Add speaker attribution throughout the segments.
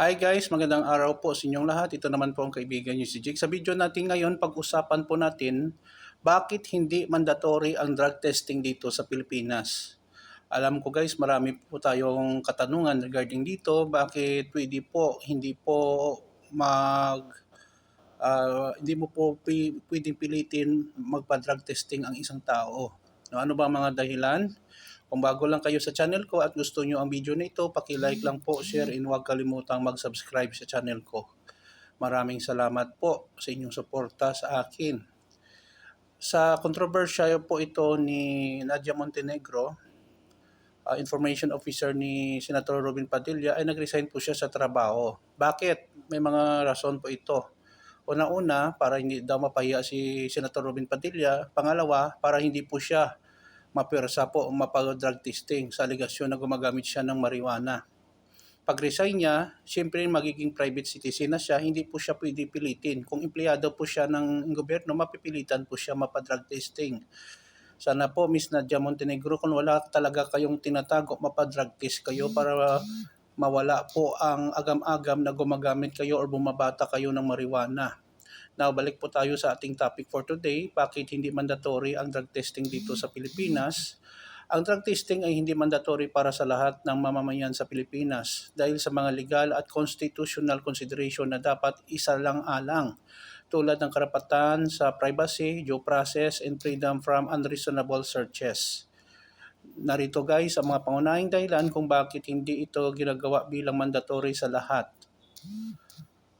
Speaker 1: Hi guys, magandang araw po sa inyong lahat. Ito naman po ang kaibigan niyo si Jake. Sa video natin ngayon, pag-usapan po natin bakit hindi mandatory ang drug testing dito sa Pilipinas. Alam ko guys, marami po tayong katanungan regarding dito. Bakit pwede po, hindi po mag ah, hindi mo po pwedeng pilitin magpa-drug testing ang isang tao. No, ano ba ang mga dahilan? Kung bago lang kayo sa channel ko at gusto nyo ang video na ito, paki-like lang po, share, and huwag kalimutang mag-subscribe sa channel ko. Maraming salamat po sa inyong suporta sa akin. Sa kontrobersya po ito ni Nadia Montenegro, uh, information officer ni Senator Robin Padilla, ay nag-resign po siya sa trabaho. Bakit? May mga rason po ito. Una-una, para hindi daw mapahiya si Senator Robin Padilla. Pangalawa, para hindi po siya mapwersa po o mapag-drug testing sa aligasyon na gumagamit siya ng marijuana. Pag-resign niya, siyempre magiging private citizen na siya, hindi po siya pwede pilitin. Kung empleyado po siya ng gobyerno, mapipilitan po siya mapa-drug testing. Sana po, Miss Nadia Montenegro, kung wala talaga kayong tinatago, mapa-drug test kayo para mawala po ang agam-agam na gumagamit kayo or bumabata kayo ng marijuana. Now, balik po tayo sa ating topic for today. Bakit hindi mandatory ang drug testing dito sa Pilipinas? Ang drug testing ay hindi mandatory para sa lahat ng mamamayan sa Pilipinas dahil sa mga legal at constitutional consideration na dapat isa lang alang tulad ng karapatan sa privacy, due process, and freedom from unreasonable searches. Narito guys ang mga pangunahing dahilan kung bakit hindi ito ginagawa bilang mandatory sa lahat.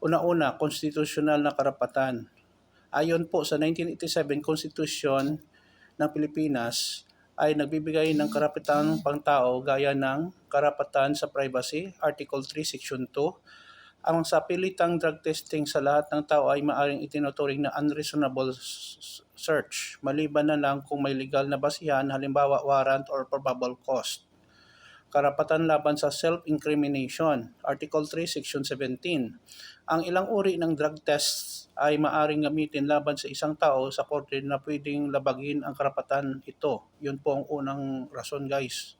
Speaker 1: Una-una, konstitusyonal na karapatan. Ayon po sa 1987 Constitution ng Pilipinas ay nagbibigay ng karapatan pangtao gaya ng karapatan sa privacy, Article 3, Section 2. Ang sapilitang drug testing sa lahat ng tao ay maaring itinuturing na unreasonable search, maliban na lang kung may legal na basihan, halimbawa warrant or probable cause karapatan laban sa self-incrimination, Article 3, Section 17. Ang ilang uri ng drug tests ay maaring gamitin laban sa isang tao sa korte na pwedeng labagin ang karapatan ito. Yun po ang unang rason guys.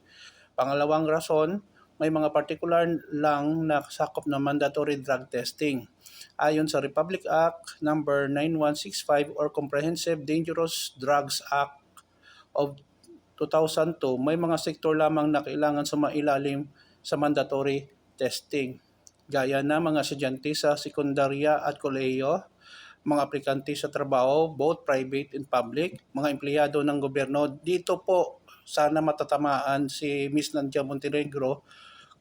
Speaker 1: Pangalawang rason, may mga particular lang na sakop na mandatory drug testing. Ayon sa Republic Act number 9165 or Comprehensive Dangerous Drugs Act of 2002, may mga sektor lamang na kailangan sumailalim sa mandatory testing. Gaya na mga estudyante sa sekundarya at kolehiyo, mga aplikante sa trabaho, both private and public, mga empleyado ng gobyerno. Dito po sana matatamaan si Miss Nandia Montenegro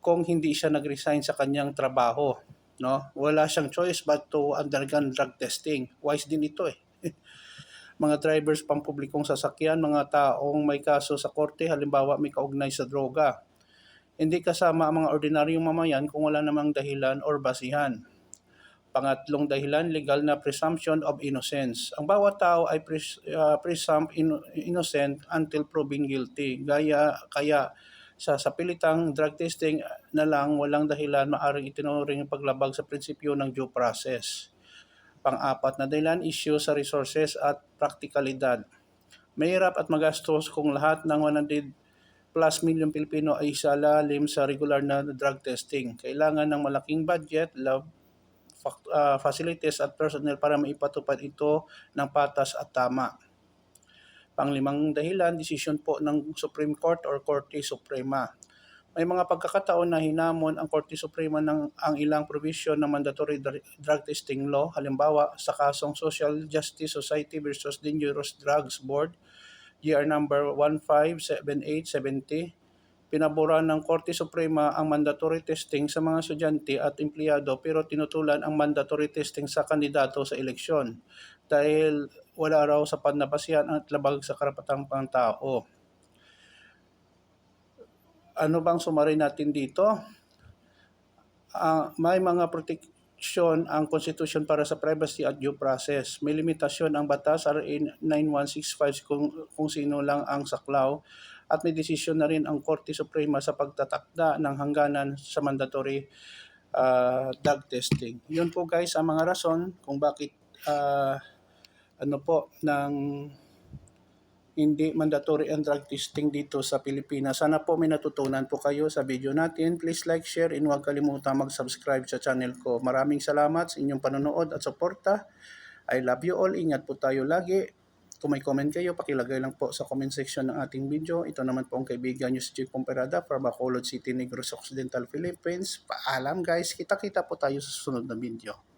Speaker 1: kung hindi siya nag-resign sa kanyang trabaho. No? Wala siyang choice but to undergo drug testing. Wise din ito eh mga drivers pampublikong sasakyan, mga taong may kaso sa korte, halimbawa may kaugnay sa droga. Hindi kasama ang mga ordinaryong mamayan kung wala namang dahilan or basihan. Pangatlong dahilan, legal na presumption of innocence. Ang bawat tao ay pres, uh, presumed in- innocent until proven guilty. Gaya, kaya sa sapilitang drug testing na lang walang dahilan maaring itinuring paglabag sa prinsipyo ng due process. Pang-apat na dahilan, issue sa resources at praktikalidad. Mahirap at magastos kung lahat ng 100 plus million Pilipino ay isalalim sa regular na drug testing. Kailangan ng malaking budget, fac- uh, facilities at personnel para maipatupad ito ng patas at tama. Panglimang dahilan, decision po ng Supreme Court or Korte Suprema. May mga pagkakataon na hinamon ang Korte Suprema ng ang ilang provision ng mandatory dr- drug testing law, halimbawa sa kasong Social Justice Society versus Dangerous Drugs Board, GR number 157870, pinabura ng Korte Suprema ang mandatory testing sa mga estudyante at empleyado pero tinutulan ang mandatory testing sa kandidato sa eleksyon dahil wala raw sapat na basihan at labag sa karapatang pangtao ano bang summary natin dito? Uh, may mga proteksyon ang Constitution para sa privacy at due process. May limitasyon ang batas RA 9165 kung, kung sino lang ang saklaw at may desisyon na rin ang Korte Suprema sa pagtatakda ng hangganan sa mandatory uh, drug testing. Yun po guys ang mga rason kung bakit uh, ano po ng hindi mandatory ang drug testing dito sa Pilipinas. Sana po may natutunan po kayo sa video natin. Please like, share, and huwag kalimutan mag-subscribe sa channel ko. Maraming salamat sa inyong panonood at suporta. I love you all. Ingat po tayo lagi. Kung may comment kayo, pakilagay lang po sa comment section ng ating video. Ito naman po ang kaibigan nyo si Jake Pomperada from Bacolod City, Negros Occidental, Philippines. Paalam guys, kita-kita po tayo sa susunod na video.